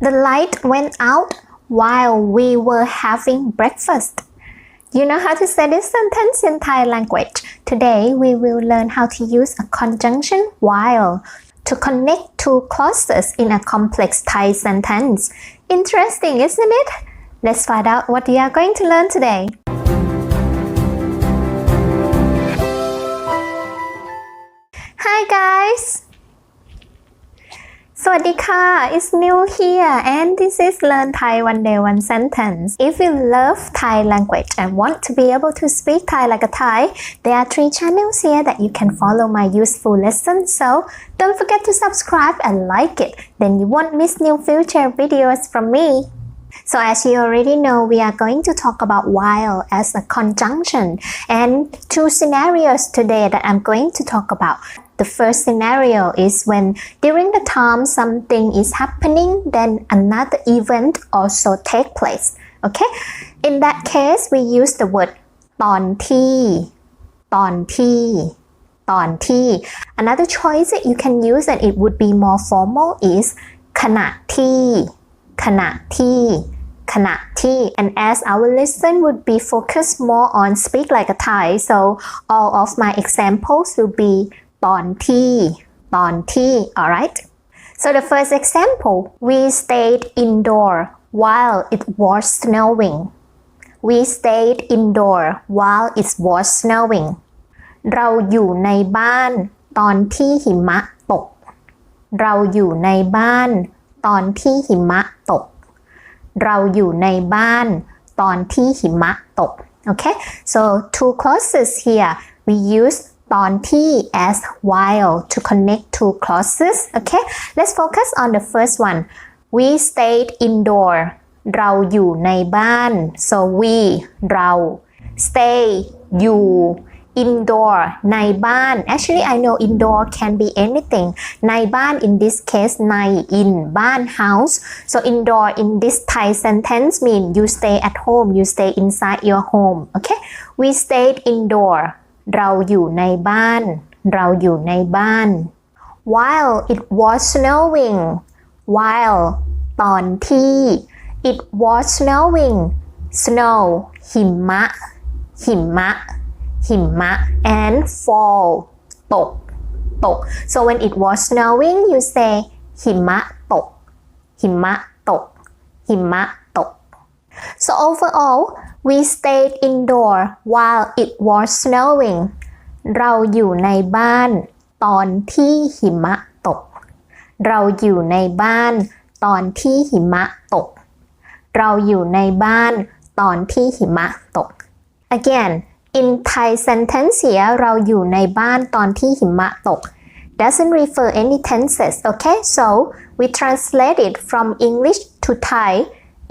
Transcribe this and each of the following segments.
The light went out while we were having breakfast. You know how to say this sentence in Thai language. Today we will learn how to use a conjunction while to connect two clauses in a complex Thai sentence. Interesting, isn't it? Let's find out what we are going to learn today. Hi guys สวัสดีค่ะ it's new here and this is Learn Thai One Day One Sentence. If you love Thai language and want to be able to speak Thai like a Thai, there are three channels here that you can follow my useful lessons. So don't forget to subscribe and like it. Then you won't miss new future videos from me. So as you already know, we are going to talk about while as a conjunction and two scenarios today that I'm going to talk about. The first scenario is when during the time something is happening, then another event also take place. Okay? In that case, we use the word ตอนที่ตอนที่ตอนที่ Another choice that you can use and it would be more formal is ขณะที่ขณะที่ขณะที่ and as our lesson would be focused more on speak like a Thai so all of my examples will be ตอนที่ตอนที่ alright so the first example we stayed indoor while it was snowing we stayed indoor while it was snowing เราอยู่ในบ้านตอนที่หิมะตก เราอยู่ในบ้านตอนที่หิมะตก เราอยู่ในบ้านตอนที่หิมะตก okay so two clauses here we use ตอนที่ as while to connect two clauses okay let's focus on the first one we stayed indoor เราอยู่ในบ้าน so we เรา stay อยู่ indoor ในบ้าน actually I know indoor can be anything ในบ้าน in this case ใน in บ้าน house so indoor in this Thai sentence mean you stay at home you stay inside your home okay we stayed indoor เราอยู่ในบ้าน เราอยู่ในบ้าน while it was snowing while ตอนที่ it was snowing snow หิมะ หิมะ หิมะ and fall ตก ตก so when it was snowing you say หิมะตก หิมะตก หิมะ so overall we stayed indoor while it was snowing เราอยู่ในบ้านตอนที่หิมะตก เราอยู่ในบ้านตอนที่หิมะตก เราอยู่ในบ้านตอนที่หิมะตก again in Thai sentence here เราอยู่ในบ้านตอนที่หิมะตก doesn't refer any tenses okay so we translate it from English to Thai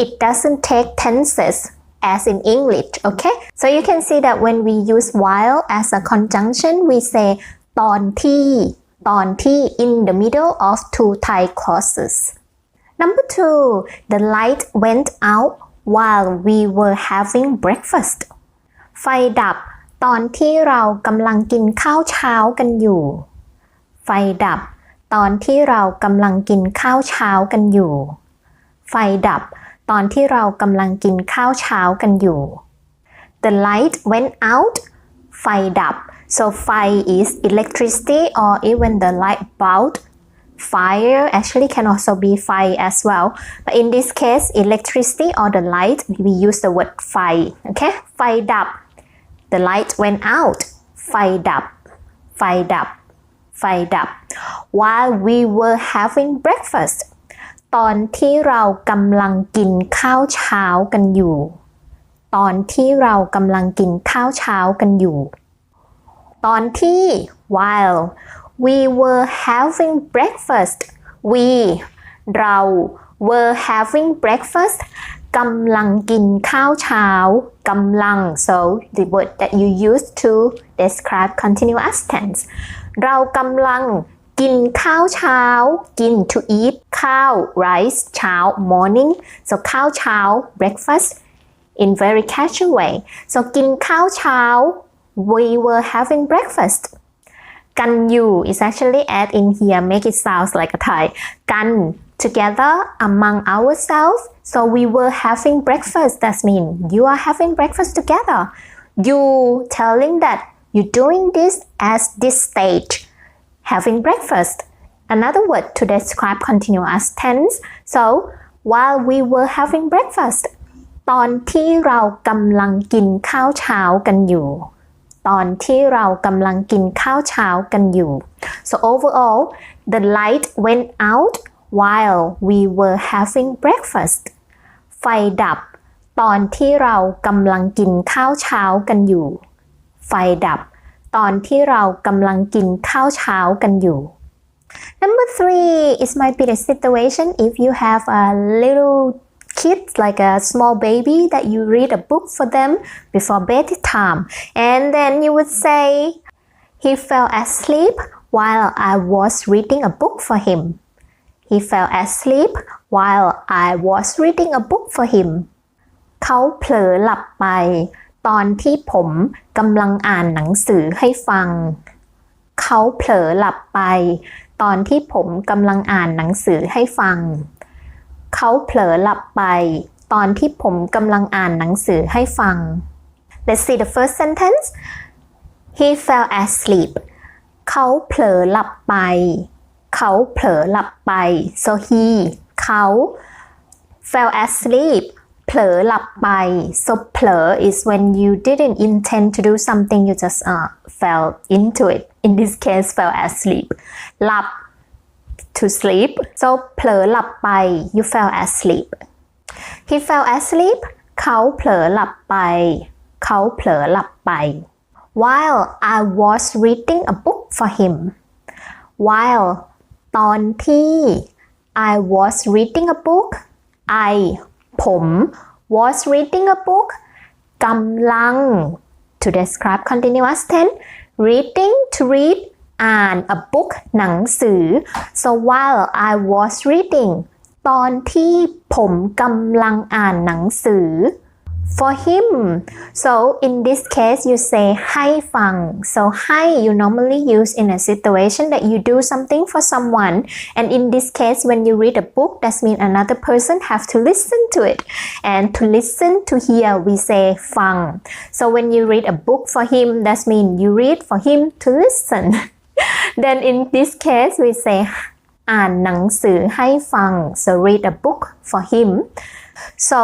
it doesn't take tenses as in English okay so you can see that when we use while as a conjunction we say ตอนที่ตอนที่ in the middle of two Thai clauses number two the light went out while we were having breakfast ไฟดับตอนที่เรากำลังกินข้าวเช้ากันอยู่ ไฟดับ ตอนที่เรากำลังกินข้าวเช้ากันอยู่ ไฟดับ ตอนที่เรากำลังกินข้าวเช้ากันอยู่ The light went out ไฟดับ so ไฟ is electricity or even the light bulb fire actually can also be fire as well but in this case electricity or the light we use the word ไฟ okay ไฟดับ the light went out ไฟดับ ไฟดับ ไฟดับ while we were having breakfast ตอนที่เรากำลังกินข้าวเช้ากันอยู่ ตอนที่เรากำลังกินข้าวเช้ากันอยู่ ตอนที่ while we were having breakfast we เรา were having breakfast กำลังกินข้าวเช้ากำลัง so the word that you use to describe continuous tense เรากำลัง กินข้าวเช้า กิน to eat ข้าว rice เช้า morning so ข้าวเช้า breakfast in very casual way so กินข้าวเช้า we were having breakfast กันอยู่ is actually add in here make it sounds like a Thai กัน together among ourselves so we were having breakfast that mean you are having breakfast together you telling that you're doing this as this stage having breakfast another word to describe continuous tense so while we were having breakfast ตอนที่เรากำลังกินข้าวเช้ากันอยู่ ตอนที่เรากำลังกินข้าวเช้ากันอยู่ so overall the light went out while we were having breakfast ไฟดับ ตอนที่เรากำลังกินข้าวเช้ากันอยู่ ไฟดับ ตอนที่เรากำลังกินข้าวเช้ากันอยู่ Number three, it might be the situation if you have a little kid, like a small baby, that you read a book for them before bedtime. And then you would say, He fell asleep while I was reading a book for him. He fell asleep while I was reading a book for him. เขาเผลอหลับไป ตอนที่ผมกำลังอ่านหนังสือให้ฟัง เขาเผลอหลับไป ตอนที่ผมกำลังอ่านหนังสือให้ฟัง เขาเผลอหลับไป ตอนที่ผมกำลังอ่านหนังสือให้ฟัง Let's see the first sentence He fell asleep เขาเผลอหลับไป เขาเผลอหลับไป so he เขา fell asleep เผลอหลับไป so เผลอ is when you didn't intend to do something you just uh, fell into it in this case fell asleep หลับ to sleep so เผลอหลับไป you fell asleep he fell asleep เขาเผลอหลับไป เขาเผลอหลับไป while I was reading a book for him while ตอนที่ I was reading a book I ผม was reading a book กำลัง to describe continuous tense reading to read อ่าน a book หนังสือ so while I was reading ตอนที่ผมกำลังอ่านหนังสือ for him so in this case you say ให้ฟัง so ให้ you normally use in a situation that you do something for someone and in this case when you read a book that means another person have to listen to it and to listen to hear we say ฟัง so when you read a book for him that means you read for him to listen then in this case we say อ่านหนังสือให้ฟัง so read a book for him so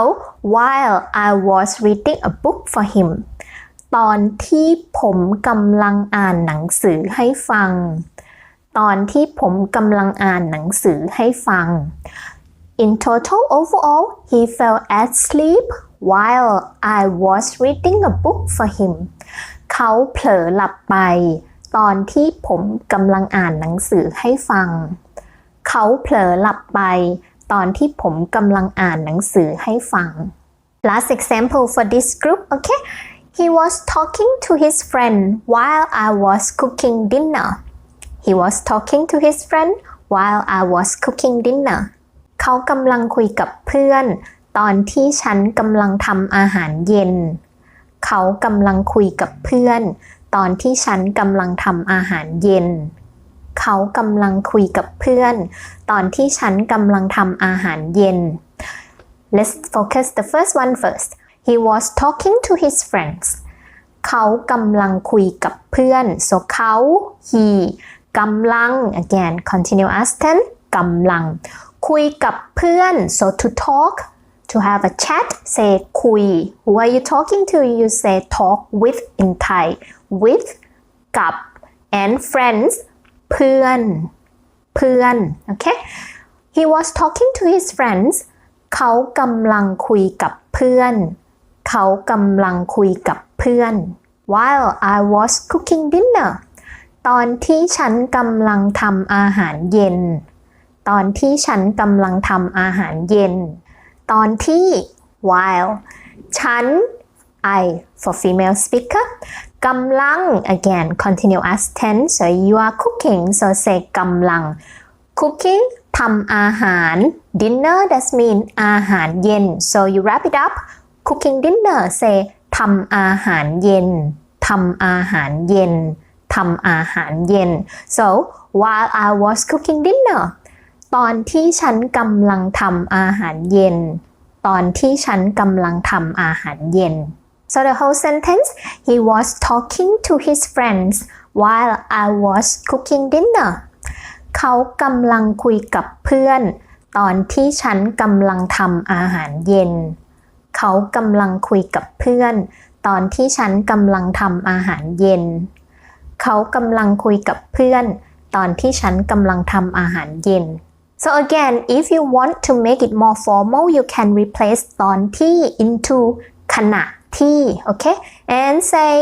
while I was reading a book for him ตอนที่ผมกำลังอ่านหนังสือให้ฟัง ตอนที่ผมกำลังอ่านหนังสือให้ฟัง In total overall he fell asleep while I was reading a book for him เขาเผลอหลับไป ตอนที่ผมกำลังอ่านหนังสือให้ฟัง เขาเผลอหลับไป ตอนที่ผมกำลังอ่านหนังสือให้ฟัง Last example for this group okay he was talking to his friend while I was cooking dinner he was talking to his friend while I was cooking dinner เขากำลังคุยกับเพื่อน ตอนที่ฉันกำลังทำอาหารเย็น เขากำลังคุยกับเพื่อน ตอนที่ฉันกำลังทำอาหารเย็น เขากำลังคุยกับเพื่อน ตอนที่ฉันกำลังทำอาหารเย็น Let's focus the first one first he was talking to his friends เขากำลังคุยกับเพื่อน so เขา he กำลัง again continuous tense กำลัง คุยกับเพื่อน so to talk to have a chat say คุย who are you talking to you say talk with in Thai with กับ and friends เพื่อน เพื่อน okay he was talking to his friends เขากำลังคุยกับเพื่อน เขากำลังคุยกับเพื่อน while I was cooking dinner ตอนที่ฉันกำลังทำอาหารเย็น ตอนที่ฉันกำลังทำอาหารเย็น ตอนที่ while ฉัน I for female speaker กำลัง again continuous tense so you are cooking so say กำลัง cooking ทำอาหาร dinner that mean อาหารเย็น so you wrap it up cooking dinner say ทำอาหารเย็นทำอาหารเย็นทำอาหารเย็น so while I was cooking dinner ตอนที่ฉันกำลังทำอาหารเย็น ตอนที่ฉันกำลังทำอาหารเย็น so the whole sentence he was talking to his friends while I was cooking dinner เขากำลังคุยกับเพื่อน ตอนที่ฉันกำลังทำอาหารเย็น เขากำลังคุยกับเพื่อน ตอนที่ฉันกำลังทำอาหารเย็น เขากำลังคุยกับเพื่อน ตอนที่ฉันกำลังทำอาหารเย็น so again if you want to make it more formal you can replace ตอนที่ into ขณะ ที่ okay and say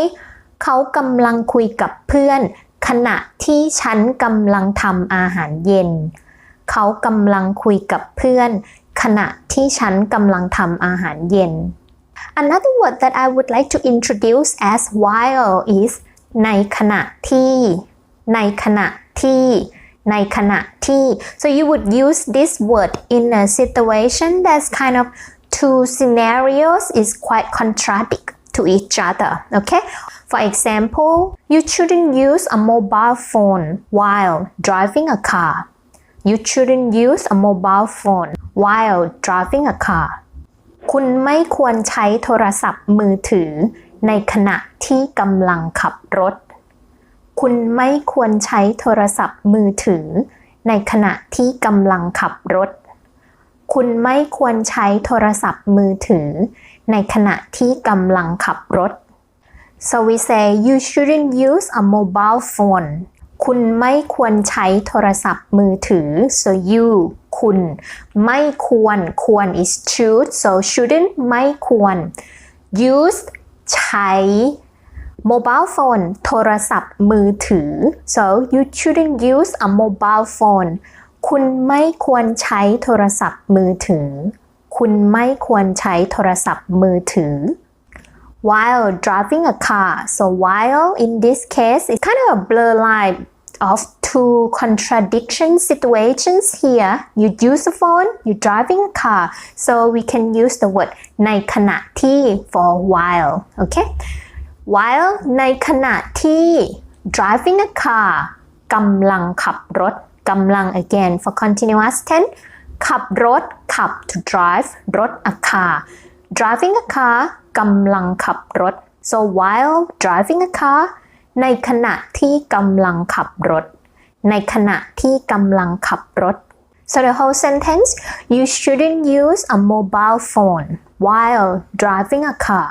เขากำลังคุยกับเพื่อน ขณะที่ฉันกำลังทำอาหารเย็น เขากำลังคุยกับเพื่อน ขณะที่ฉันกำลังทำอาหารเย็น Another word that I would like to introduce as while is ในขณะที่ ในขณะที่ในขณะที่ so you would use this word in a situation that's kind of two scenarios is quite contradict to each other okay for example you shouldn't use a mobile phone while driving a car you shouldn't use a mobile phone while driving a car คุณไม่ควรใช้โทรศัพท์มือถือในขณะที่กำลังขับรถ คุณไม่ควรใช้โทรศัพท์มือถือในขณะที่กำลังขับรถ คุณไม่ควรใช้โทรศัพท์มือถือ ในขณะที่กำลังขับรถ so we say you shouldn't use a mobile phone คุณไม่ควรใช้โทรศัพท์มือถือ so you คุณ ไม่ควร ควร is should so shouldn't ไม่ควร use ใช้ mobile phone โทรศัพท์มือถือ so you shouldn't use a mobile phone คุณไม่ควรใช้โทรศัพท์มือถือ คุณไม่ควรใช้โทรศัพท์มือถือ while driving a car so while in this case it's kind of a blur line of two contradiction situations here you use the phone you driving a car so we can use the word ในขณะที่ for while okay while ในขณะที่ driving a car กำลังขับรถ กำลัง again for continuous tense ขับรถขับ to drive รถ a car driving a car กำลังขับรถ so while driving a car ในขณะที่กำลังขับรถ ในขณะที่กำลังขับรถ so the whole sentence you shouldn't use a mobile phone while driving a car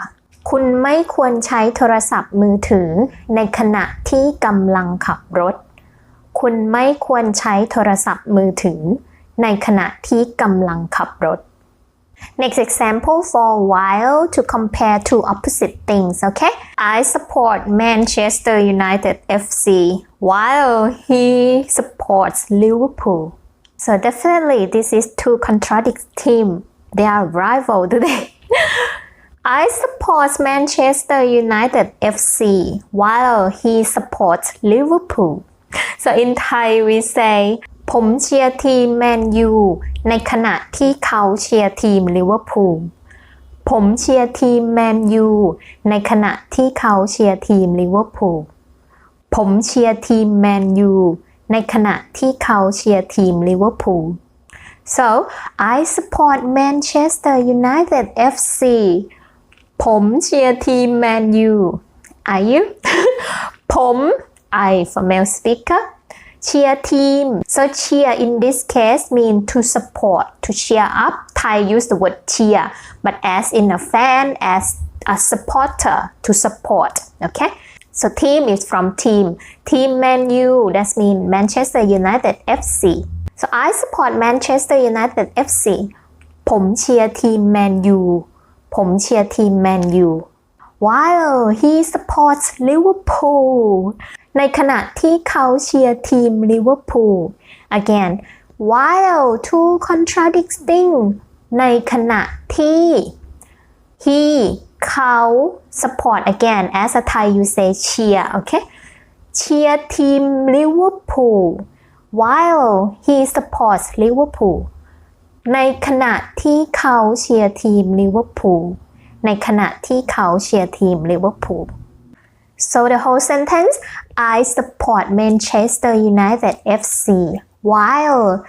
คุณไม่ควรใช้โทรศัพท์มือถือ ในขณะที่กำลังขับรถ คุณไม่ควรใช้โทรศัพท์มือถือ ในขณะที่กำลังขับรถ Next example for while to compare two opposite things, okay? I support Manchester United FC while he supports Liverpool. So definitely this is two contradicting team. They are rival today. I support Manchester United FC while he supports Liverpool. So in Thai we say ผมเชียร์ทีมแมนยูในขณะที่เขาเชียร์ทีมลิเวอร์พูลผมเชียร์ทีมแมนยูในขณะที่เขาเชียร์ทีมลิเวอร์พูลผมเชียร์ทีมแมนยูในขณะที่เขาเชียร์ทีมลิเวอร์พูล so I support Manchester United FC ผมเชียร์ทีมแมนยู are you ผม I for male speaker เชียร์ทีม so cheer in this case mean to support to cheer up Thai use the word cheer but as in a fan as a supporter to support okay so team is from team team Man U that mean Manchester United FC so I support Manchester United FC ผมเชียร์ทีมแมนยูผมเชียร์ทีมแมนยู while he supports Liverpool ในขณะที่เขาเชียร์ทีมลิเวอร์พูล again while two contradicting ในขณะที่ he เขา support again as a Thai you say cheer okay เชียร์ทีมลิเวอร์พูล while he supports Liverpool ในขณะที่เขาเชียร์ทีมลิเวอร์พูล ในขณะที่เขาเชียร์ทีมลิเวอร์พูล so the whole sentence I support Manchester United FC while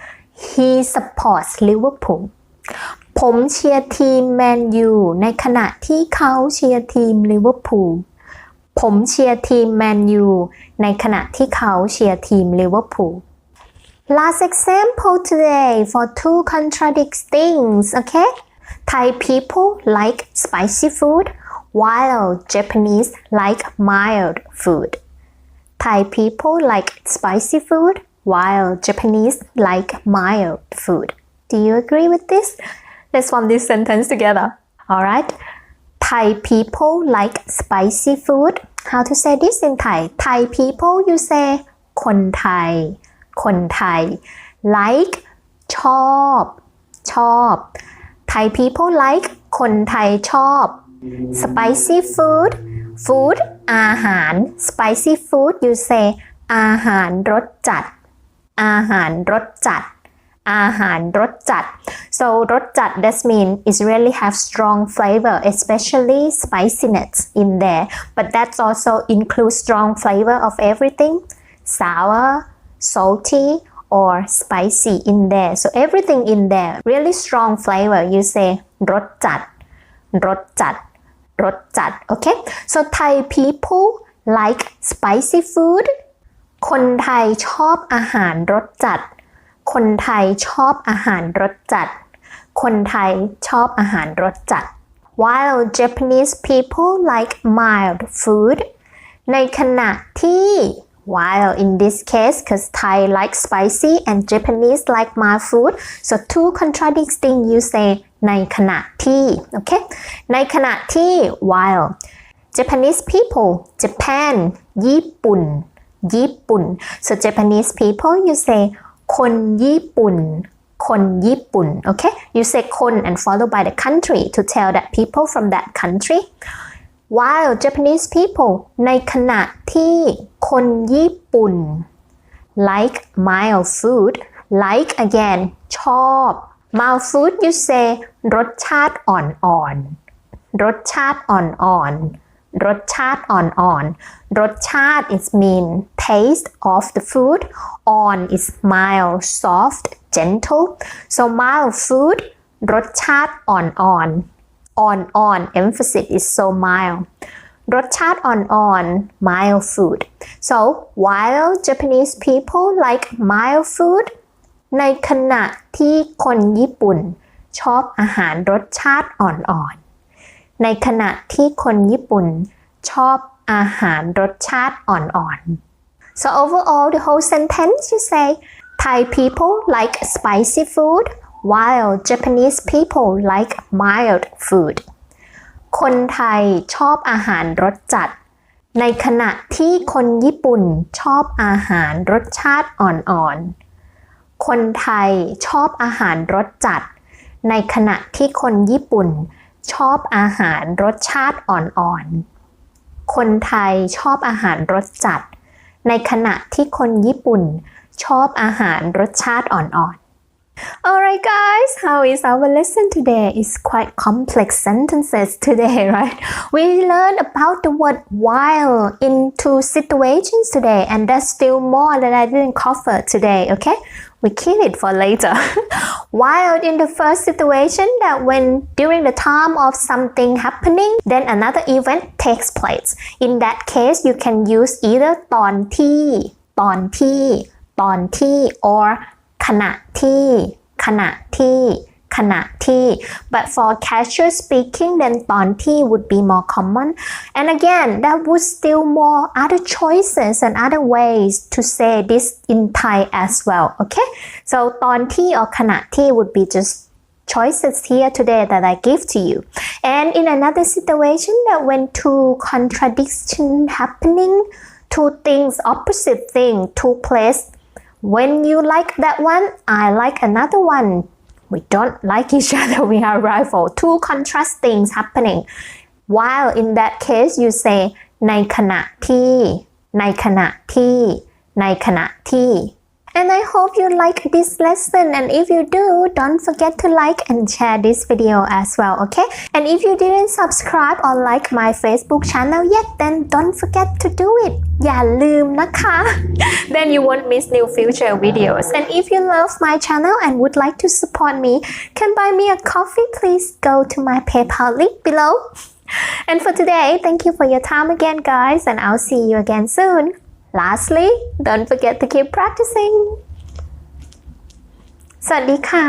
he supports Liverpool ผมเชียร์ทีมแมนยูในขณะที่เขาเชียร์ทีมลิเวอร์พูล ผมเชียร์ทีมแมนยูในขณะที่เขาเชียร์ทีมลิเวอร์พูล Last example today for two contradicting things, okay? Thai people like spicy food while Japanese like mild food. Thai people like spicy food while Japanese like mild food. Do you agree with this? Let's form this sentence together. Alright. Thai people like spicy food. How to say this in Thai? Thai people you say คนไทย คนไทย like ชอบ ชอบ Thai people like คนไทยชอบ spicy food food อาหาร spicy food you say อาหารรสจัด อาหารรสจัด อาหารรสจัด so รสจัด that mean it really have strong flavor especially spiciness in there but that's also include strong flavor of everything sour salty or spicy in there so everything in there really strong flavor you say รสจัด รสจัด รสจัด okay so Thai people like spicy food คนไทยชอบอาหารรสจัด คนไทยชอบอาหารรสจัด คนไทยชอบอาหารรสจัด while Japanese people like mild food ในขณะที่ while in this case cause Thai like spicy and Japanese like mild food so two contradicting you say ในขณะที่ okay ในขณะที่ while Japanese people Japan ญี่ปุ่น ญี่ปุ่น so Japanese people you say คนญี่ปุ่น คนญี่ปุ่น okay you say คน and followed by the country to tell that people from that country while Japanese people ในขณะที่คนญี่ปุ่น like mild food like again ชอบ mild food you say รสชาติอ่อนๆ รสชาติอ่อนๆ รสชาติอ่อนๆ รสชาติ is mean taste of the food on is mild soft gentle so mild food รสชาติอ่อนๆ อ่อนๆ emphasis is so mild รสชาติอ่อนๆ mild food so while Japanese people like mild food ในขณะที่คนญี่ปุ่นชอบอาหารรสชาติอ่อนๆ ในขณะที่คนญี่ปุ่นชอบอาหารรสชาติอ่อนๆ so overall the whole sentence you say Thai people like spicy food while Japanese people like mild food คนไทยชอบอาหารรสจัด ในขณะที่คนญี่ปุ่นชอบอาหารรสชาติอ่อนๆ คนไทยชอบอาหารรสจัด ในขณะที่คนญี่ปุ่นชอบอาหารรสชาติอ่อนๆ คนไทยชอบอาหารรสจัด ในขณะที่คนญี่ปุ่นชอบอาหารรสชาติอ่อนๆ Alright guys, how is our lesson today? It's quite complex sentences today, right? We learned about the word while in two situations today and there's still more that I didn't cover today, okay? We keep it for later. while in the first situation that when during the time of something happening, then another event takes place. In that case, you can use either ตอนที่ ตอนที่ ตอนที่ or ขณะที่ ขณะที่ ขณะที่ but for casual speaking then ตอนที่ would be more common and again that would still more other choices and other ways to say this in Thai as well okay so ตอนที่ or ขณะที่ would be just choices here today that I give to you. And in another situation that when two contradiction happening, two things, opposite thing took place when you like that one, I like another one. We don't like each other, we are rival. Two contrast things happening. While in that case you say ในขณะที่ ในขณะที่ ในขณะที่ And I hope you like this lesson. And if you do, don't forget to like and share this video as well, okay? And if you didn't subscribe or like my Facebook channel yet, then don't forget to do it. อย่าลืมนะคะ then you won't miss new future videos. And if you love my channel and would like to support me, can buy me a coffee, please go to my PayPal link below. And for today, thank you for your time again, guys, and I'll see you again soon. Lastly, don't forget to keep practicing. สวัสดีค่ะ